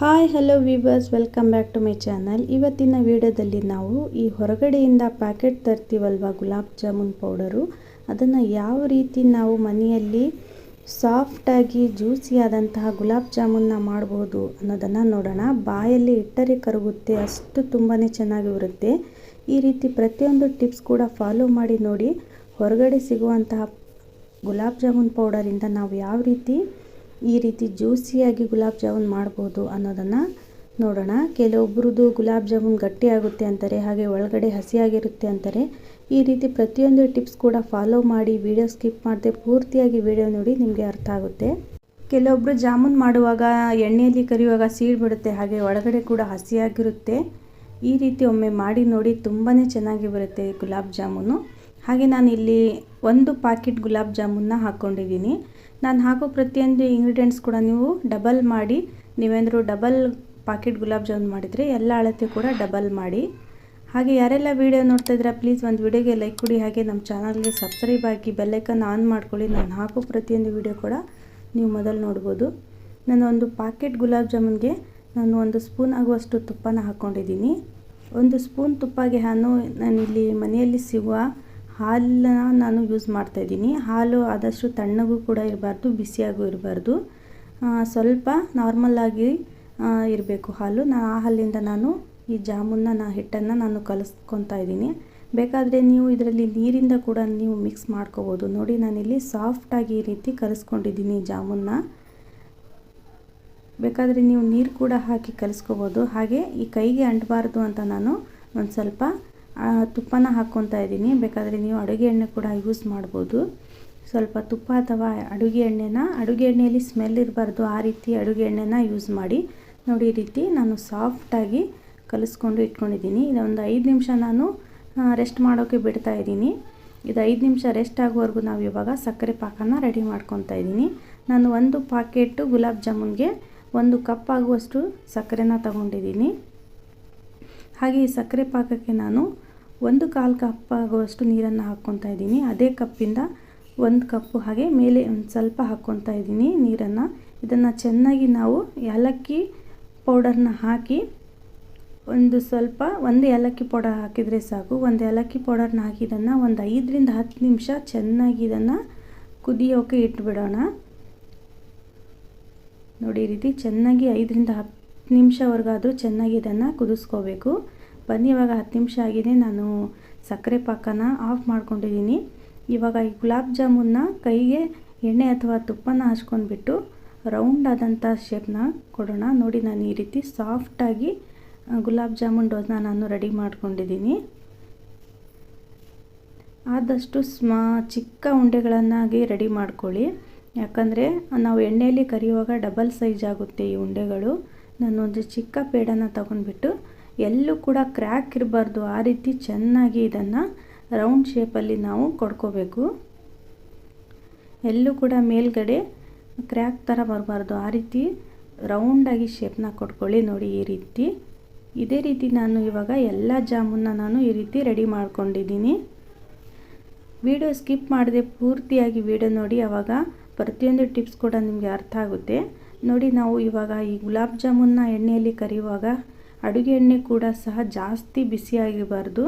Hi hello viewers welcome back to my channel ಇವತ್ತಿನ ವಿಡಿಯೋದಲ್ಲಿ ನಾವು ಈ ಹೊರಗಡೆಯಿಂದ ಪ್ಯಾಕೆಟ್ ತರ್ತೀವಲ್ವ ಗುಲಾಬ್ ಜಾಮೂನ್ ಪೌಡರು ಅದನ್ನು ಯಾವ ರೀತಿ ನಾವು ಮನೆಯಲ್ಲಿ ಸಾಫ್ಟಾಗಿ ಜ್ಯೂಸಿಯಾದಂತಹ ಗುಲಾಬ್ ಜಾಮೂನ್ನ ಮಾಡ್ಬೋದು ಅನ್ನೋದನ್ನು ನೋಡೋಣ. ಬಾಯಲ್ಲಿ ಇಟ್ಟರೆ ಕರಗುತ್ತೆ, ಅಷ್ಟು ತುಂಬಾ ಚೆನ್ನಾಗಿರುತ್ತೆ ಈ ರೀತಿ ಪ್ರತಿಯೊಂದು ಟಿಪ್ಸ್ ಕೂಡ ಫಾಲೋ ಮಾಡಿ ನೋಡಿ. ಹೊರಗಡೆ ಸಿಗುವಂತಹ ಗುಲಾಬ್ ಜಾಮೂನ್ ಪೌಡರಿಂದ ನಾವು ಯಾವ ರೀತಿ ಈ ರೀತಿ ಜ್ಯೂಸಿಯಾಗಿ ಗುಲಾಬ್ ಜಾಮೂನ್ ಮಾಡ್ಬೋದು ಅನ್ನೋದನ್ನು ನೋಡೋಣ. ಕೆಲವೊಬ್ರದ್ದು ಗುಲಾಬ್ ಜಾಮೂನ್ ಗಟ್ಟಿಯಾಗುತ್ತೆ ಅಂತಾರೆ, ಹಾಗೆ ಒಳಗಡೆ ಹಸಿಯಾಗಿರುತ್ತೆ ಅಂತಾರೆ. ಈ ರೀತಿ ಪ್ರತಿಯೊಂದು ಟಿಪ್ಸ್ ಕೂಡ ಫಾಲೋ ಮಾಡಿ ವಿಡಿಯೋ ಸ್ಕಿಪ್ ಮಾಡದೆ ಪೂರ್ತಿಯಾಗಿ ವಿಡಿಯೋ ನೋಡಿ ನಿಮಗೆ ಅರ್ಥ ಆಗುತ್ತೆ. ಕೆಲವೊಬ್ರು ಜಾಮೂನ್ ಮಾಡುವಾಗ ಎಣ್ಣೆಯಲ್ಲಿ ಕರಿಯುವಾಗ ಸೀಡ್ ಬಿಡುತ್ತೆ, ಹಾಗೆ ಒಳಗಡೆ ಕೂಡ ಹಸಿಯಾಗಿರುತ್ತೆ. ಈ ರೀತಿ ಒಮ್ಮೆ ಮಾಡಿ ನೋಡಿ ತುಂಬಾ ಚೆನ್ನಾಗಿ ಬರುತ್ತೆ ಗುಲಾಬ್ ಜಾಮೂನು. ಹಾಗೆ ನಾನು ಇಲ್ಲಿ ಒಂದು ಪ್ಯಾಕೆಟ್ ಗುಲಾಬ್ ಜಾಮೂನ್ನ ಹಾಕ್ಕೊಂಡಿದ್ದೀನಿ. ನಾನು ಹಾಕೋ ಪ್ರತಿಯೊಂದು ಇಂಗ್ರೀಡಿಯೆಂಟ್ಸ್ ಕೂಡ ನೀವು ಡಬಲ್ ಮಾಡಿ ನೀವೇಂದರೂ ಡಬಲ್ ಪಾಕೆಟ್ ಗುಲಾಬ್ ಜಾಮೂನ್ ಮಾಡಿದರೆ ಎಲ್ಲ ಅಳತೆ ಕೂಡ ಡಬಲ್ ಮಾಡಿ. ಹಾಗೆ ಯಾರೆಲ್ಲ ವೀಡಿಯೋ ನೋಡ್ತಾ ಇದ್ದೀರಾ ಪ್ಲೀಸ್ ಒಂದು ವಿಡಿಯೋಗೆ ಲೈಕ್ ಕೊಡಿ. ಹಾಗೆ ನಮ್ಮ ಚಾನಲ್ಗೆ ಸಬ್ಸ್ಕ್ರೈಬ್ ಆಗಿ ಬೆಲ್ಲೈಕನ್ ಆನ್ ಮಾಡ್ಕೊಳ್ಳಿ. ನಾನು ಹಾಕೋ ಪ್ರತಿಯೊಂದು ವಿಡಿಯೋ ಕೂಡ ನೀವು ಮೊದಲು ನೋಡ್ಬೋದು. ನಾನು ಒಂದು ಪಾಕೆಟ್ ಗುಲಾಬ್ ಜಾಮೂನ್ಗೆ ನಾನು ಒಂದು ಸ್ಪೂನ್ ಆಗುವಷ್ಟು ತುಪ್ಪನ ಹಾಕ್ಕೊಂಡಿದ್ದೀನಿ. ಒಂದು ಸ್ಪೂನ್ ತುಪ್ಪಗೆ ನಾನು ನಾನಿಲ್ಲಿ ಮನೆಯಲ್ಲಿ ಸಿಗುವ ಹಾಲನ್ನ ನಾನು ಯೂಸ್ ಮಾಡ್ತಾಯಿದ್ದೀನಿ ಹಾಲು ಆದಷ್ಟು ತಣ್ಣಗೂ ಕೂಡ ಇರಬಾರ್ದು, ಬಿಸಿಯಾಗೂ ಇರಬಾರ್ದು. ಸ್ವಲ್ಪ ನಾರ್ಮಲ್ಲಾಗಿ ಇರಬೇಕು ಹಾಲು. ನಾ, ಆ ಹಾಲಿಂದ ನಾನು ಈ ಜಾಮೂನ್ನ ನಾ, ಹಿಟ್ಟನ್ನು ನಾನು ಕಲಿಸ್ಕೊತಾ ಇದ್ದೀನಿ. ಬೇಕಾದರೆ ನೀವು ಇದರಲ್ಲಿ ನೀರಿಂದ ಕೂಡ ನೀವು ಮಿಕ್ಸ್ ಮಾಡ್ಕೋಬೋದು. ನೋಡಿ, ನಾನಿಲ್ಲಿ ಸಾಫ್ಟಾಗಿ ಈ ರೀತಿ ಕಲಿಸ್ಕೊಂಡಿದ್ದೀನಿ ಜಾಮೂನ್ನ ಬೇಕಾದರೆ ನೀವು ನೀರು ಕೂಡ ಹಾಕಿ ಕಲಿಸ್ಕೋಬೋದು. ಹಾಗೆ ಈ ಕೈಗೆ ಅಂಟಬಾರ್ದು ಅಂತ ನಾನು ಒಂದು ಸ್ವಲ್ಪ ತುಪ್ಪನ ಹಾಕ್ಕೊತಾ ಇದ್ದೀನಿ. ಬೇಕಾದರೆ ನೀವು ಅಡುಗೆ ಎಣ್ಣೆ ಕೂಡ ಯೂಸ್ ಮಾಡ್ಬೋದು. ಸ್ವಲ್ಪ ತುಪ್ಪ ಅಥವಾ ಅಡುಗೆ ಎಣ್ಣೆನ, ಅಡುಗೆ ಎಣ್ಣೆಯಲ್ಲಿ ಸ್ಮೆಲ್ ಇರಬಾರ್ದು. ಆ ರೀತಿ ಅಡುಗೆ ಎಣ್ಣೆನ ಯೂಸ್ ಮಾಡಿ. ನೋಡಿ ಈ ರೀತಿ ನಾನು ಸಾಫ್ಟಾಗಿ ಕಲಿಸ್ಕೊಂಡು ಇಟ್ಕೊಂಡಿದ್ದೀನಿ. ಇದೊಂದು ಐದು ನಿಮಿಷ ನಾನು ರೆಸ್ಟ್ ಮಾಡೋಕ್ಕೆ ಬಿಡ್ತಾ ಇದ್ದೀನಿ. ಇದು ಐದು ನಿಮಿಷ ರೆಸ್ಟ್ ಆಗೋವರೆಗೂ ನಾವು ಇವಾಗ ಸಕ್ಕರೆ ಪಾಕನ ರೆಡಿ ಮಾಡ್ಕೊತಾ ಇದ್ದೀನಿ. ನಾನು ಒಂದು ಪಾಕೆಟು ಗುಲಾಬ್ ಜಾಮೂನ್ಗೆ ಒಂದು ಕಪ್ ಆಗುವಷ್ಟು ಸಕ್ಕರೆನ ತಗೊಂಡಿದ್ದೀನಿ. ಹಾಗೆ ಈ ಸಕ್ಕರೆ ಪಾಕಕ್ಕೆ ನಾನು ಒಂದು ಕಾಲು ಕಪ್ ಆಗುವಷ್ಟು ನೀರನ್ನು ಹಾಕ್ಕೊತಾ ಇದ್ದೀನಿ. ಅದೇ ಕಪ್ಪಿಂದ ಒಂದು ಕಪ್ಪು ಹಾಗೆ ಮೇಲೆ ಒಂದು ಸ್ವಲ್ಪ ಹಾಕ್ಕೊತಾ ಇದ್ದೀನಿ ನೀರನ್ನು. ಇದನ್ನು ಚೆನ್ನಾಗಿ ನಾವು ಏಲಕ್ಕಿ ಪೌಡರ್ನ ಹಾಕಿ ಒಂದು ಸ್ವಲ್ಪ, ಒಂದು ಏಲಕ್ಕಿ ಪೌಡರ್ ಹಾಕಿದರೆ ಸಾಕು. ಒಂದು ಏಲಕ್ಕಿ ಪೌಡರ್ನ ಹಾಕಿದ್ದನ್ನು ಒಂದು ಐದರಿಂದ ಹತ್ತು ನಿಮಿಷ ಚೆನ್ನಾಗಿ ಇದನ್ನು ಕುದಿಯೋಕೆ ಇಟ್ಬಿಡೋಣ. ನೋಡಿ ರೀತಿ ಚೆನ್ನಾಗಿ ಐದರಿಂದ ಹತ್ತು ನಿಮಿಷವರೆಗಾದರೂ ಚೆನ್ನಾಗಿ ಇದನ್ನು ಕುದಿಸ್ಕೋಬೇಕು. ಬನ್ನಿ, ಇವಾಗ ಹತ್ತು ನಿಮಿಷ ಆಗಿದೆ. ನಾನು ಸಕ್ಕರೆ ಪಾಕನ ಆಫ್ ಮಾಡ್ಕೊಂಡಿದ್ದೀನಿ. ಇವಾಗ ಈ ಗುಲಾಬ್ ಜಾಮೂನ್ನ ಕೈಗೆ ಎಣ್ಣೆ ಅಥವಾ ತುಪ್ಪನ ಹಚ್ಕೊಂಡ್ಬಿಟ್ಟು ರೌಂಡ್ ಆದಂಥ ಶೇಪ್ನ ಕೊಡೋಣ. ನೋಡಿ, ನಾನು ಈ ರೀತಿ ಸಾಫ್ಟಾಗಿ ಗುಲಾಬ್ ಜಾಮೂನ್ ಡೋಸ್ನ ನಾನು ರೆಡಿ ಮಾಡ್ಕೊಂಡಿದ್ದೀನಿ. ಆದಷ್ಟು ಸ್ಮ, ಚಿಕ್ಕ ಉಂಡೆಗಳನ್ನಾಗಿ ರೆಡಿ ಮಾಡ್ಕೊಳ್ಳಿ. ಯಾಕಂದರೆ ನಾವು ಎಣ್ಣೆಯಲ್ಲಿ ಕರಿಯುವಾಗ ಡಬಲ್ ಸೈಜ್ ಆಗುತ್ತೆ ಈ ಉಂಡೆಗಳು. ನಾನು ಒಂದು ಚಿಕ್ಕ ಪೇಡನ ತಗೊಂಡ್ಬಿಟ್ಟು ಎಲ್ಲೂ ಕೂಡ ಕ್ರ್ಯಾಕ್ ಇರಬಾರ್ದು. ಆ ರೀತಿ ಚೆನ್ನಾಗಿ ಇದನ್ನು ರೌಂಡ್ ಶೇಪಲ್ಲಿ ನಾವು ಕೊಡ್ಕೋಬೇಕು. ಎಲ್ಲೂ ಕೂಡ ಮೇಲ್ಗಡೆ ಕ್ರ್ಯಾಕ್ ಥರ ಬರಬಾರ್ದು. ಆ ರೀತಿ ರೌಂಡಾಗಿ ಶೇಪ್ನ ಕೊಟ್ಕೊಳ್ಳಿ ನೋಡಿ ಈ ರೀತಿ. ಇದೇ ರೀತಿ ನಾನು ಇವಾಗ ಎಲ್ಲ ಜಾಮೂನ್ನ ನಾನು ಈ ರೀತಿ ರೆಡಿ ಮಾಡ್ಕೊಂಡಿದ್ದೀನಿ. ವಿಡಿಯೋ ಸ್ಕಿಪ್ ಮಾಡದೆ ಪೂರ್ತಿಯಾಗಿ ವಿಡಿಯೋ ನೋಡಿ. ಆವಾಗ ಪ್ರತಿಯೊಂದು ಟಿಪ್ಸ್ ಕೂಡ ನಿಮಗೆ ಅರ್ಥ ಆಗುತ್ತೆ. ನೋಡಿ ನಾವು ಇವಾಗ ಈ ಗುಲಾಬ್ ಜಾಮೂನ್ನ ಎಣ್ಣೆಯಲ್ಲಿ ಕರಿಯುವಾಗ ಅಡುಗೆ ಎಣ್ಣೆ ಕೂಡ ಸಹ ಜಾಸ್ತಿ ಬಿಸಿಯಾಗಿರಬಾರ್ದು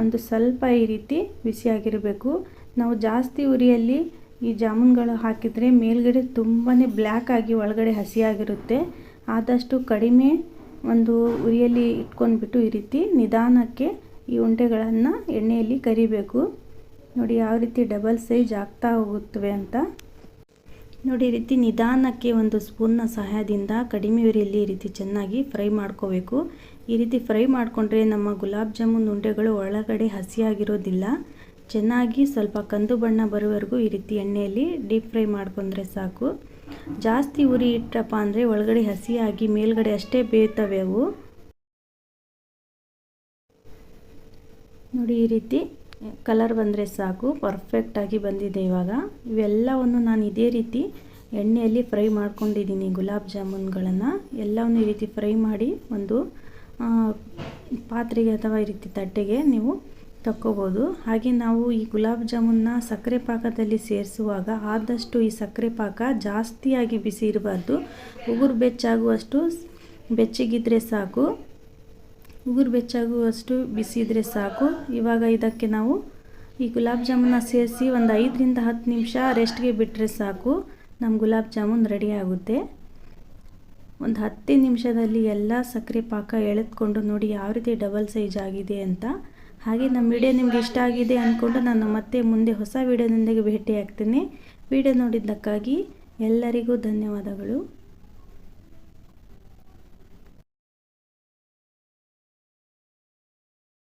ಒಂದು ಸ್ವಲ್ಪ ಈ ರೀತಿ ಬಿಸಿಯಾಗಿರಬೇಕು. ನಾವು ಜಾಸ್ತಿ ಉರಿಯಲ್ಲಿ ಈ ಜಾಮೂನ್ಗಳು ಹಾಕಿದರೆ ಮೇಲ್ಗಡೆ ತುಂಬಾ ಬ್ಲ್ಯಾಕ್ ಆಗಿ ಒಳಗಡೆ ಹಸಿಯಾಗಿರುತ್ತೆ. ಆದಷ್ಟು ಕಡಿಮೆ ಒಂದು ಉರಿಯಲ್ಲಿ ಇಟ್ಕೊಂಡ್ಬಿಟ್ಟು ಈ ರೀತಿ ನಿಧಾನಕ್ಕೆ ಈ ಉಂಡೆಗಳನ್ನು ಎಣ್ಣೆಯಲ್ಲಿ ಕರಿಬೇಕು. ನೋಡಿ, ಯಾವ ರೀತಿ ಡಬಲ್ ಸೈಜ್ ಆಗ್ತಾ ಹೋಗುತ್ತವೆ ಅಂತ. ನೋಡಿ ರೀತಿ ನಿಧಾನಕ್ಕೆ ಒಂದು ಸ್ಪೂನ್ನ ಸಹಾಯದಿಂದ ಕಡಿಮೆ ಉರಿಯಲ್ಲಿ ಈ ರೀತಿ ಚೆನ್ನಾಗಿ ಫ್ರೈ ಮಾಡ್ಕೋಬೇಕು. ಈ ರೀತಿ ಫ್ರೈ ಮಾಡಿಕೊಂಡ್ರೆ ನಮ್ಮ ಗುಲಾಬ್ ಜಾಮೂನ್ ಉಂಡೆಗಳು ಒಳಗಡೆ ಹಸಿಯಾಗಿರೋದಿಲ್ಲ. ಚೆನ್ನಾಗಿ ಸ್ವಲ್ಪ ಕಂದು ಬಣ್ಣ ಬರೋವರೆಗೂ ಈ ರೀತಿ ಎಣ್ಣೆಯಲ್ಲಿ ಡೀಪ್ ಫ್ರೈ ಮಾಡ್ಕೊಂಡ್ರೆ ಸಾಕು. ಜಾಸ್ತಿ ಉರಿ ಇಟ್ಟಪ್ಪ ಅಂದರೆ ಒಳಗಡೆ ಹಸಿಯಾಗಿ ಮೇಲ್ಗಡೆ ಅಷ್ಟೇ ಬೇಯ್ತವೆ ಅವು. ನೋಡಿ, ಈ ರೀತಿ ಕಲರ್ ಬಂದರೆ ಸಾಕು ಪರ್ಫೆಕ್ಟಾಗಿ ಬಂದಿದೆ ಇವಾಗ. ಇವೆಲ್ಲವನ್ನು ನಾನು ಇದೇ ರೀತಿ ಎಣ್ಣೆಯಲ್ಲಿ ಫ್ರೈ ಮಾಡ್ಕೊಂಡಿದ್ದೀನಿ ಗುಲಾಬ್ ಜಾಮೂನ್ಗಳನ್ನು. ಎಲ್ಲವನ್ನು ಈ ರೀತಿ ಫ್ರೈ ಮಾಡಿ ಒಂದು ಪಾತ್ರೆಗೆ ಅಥವಾ ಈ ರೀತಿ ತಟ್ಟೆಗೆ ನೀವು ತಕ್ಕೋಬೋದು. ಹಾಗೆ ನಾವು ಈ ಗುಲಾಬ್ ಜಾಮೂನ್ನ ಸಕ್ಕರೆ ಪಾಕದಲ್ಲಿ ಸೇರಿಸುವಾಗ ಆದಷ್ಟು ಈ ಸಕ್ಕರೆ ಪಾಕ ಜಾಸ್ತಿಯಾಗಿ ಬಿಸಿ ಇರಬಾರ್ದು. ಉಗುರು ಬೆಚ್ಚಾಗುವಷ್ಟು ಬೆಚ್ಚಗಿದ್ರೆ ಸಾಕು. ಉಗುರು ಬೆಚ್ಚಾಗುವಷ್ಟು ಬಿಸಿ ಇದ್ದರೆ ಸಾಕು. ಇವಾಗ ಇದಕ್ಕೆ ನಾವು ಈ ಗುಲಾಬ್ ಜಾಮೂನ ಸೇರಿಸಿ ಒಂದು ಐದರಿಂದ ಹತ್ತು ನಿಮಿಷ ರೆಸ್ಟ್ಗೆ ಬಿಟ್ಟರೆ ಸಾಕು. ನಮ್ಮ ಗುಲಾಬ್ ಜಾಮೂನ್ ರೆಡಿ ಆಗುತ್ತೆ. ಒಂದು ಹತ್ತು ನಿಮಿಷದಲ್ಲಿ ಎಲ್ಲ ಸಕ್ಕರೆ ಪಾಕ ಎಳೆದುಕೊಂಡು ನೋಡಿ ಯಾವ ರೀತಿ ಡಬಲ್ ಸೈಜ್ ಆಗಿದೆ ಅಂತ. ಹಾಗೆ ನಮ್ಮ ವಿಡಿಯೋ ನಿಮ್ಗೆ ಇಷ್ಟ ಆಗಿದೆ ಅಂದ್ಕೊಂಡು ನಾನು ಮತ್ತೆ ಮುಂದೆ ಹೊಸ ವಿಡಿಯೋದೊಂದಿಗೆ ಭೇಟಿ ಆಗ್ತೀನಿ ವಿಡಿಯೋ ನೋಡಿದ್ದಕ್ಕಾಗಿ ಎಲ್ಲರಿಗೂ ಧನ್ಯವಾದಗಳು.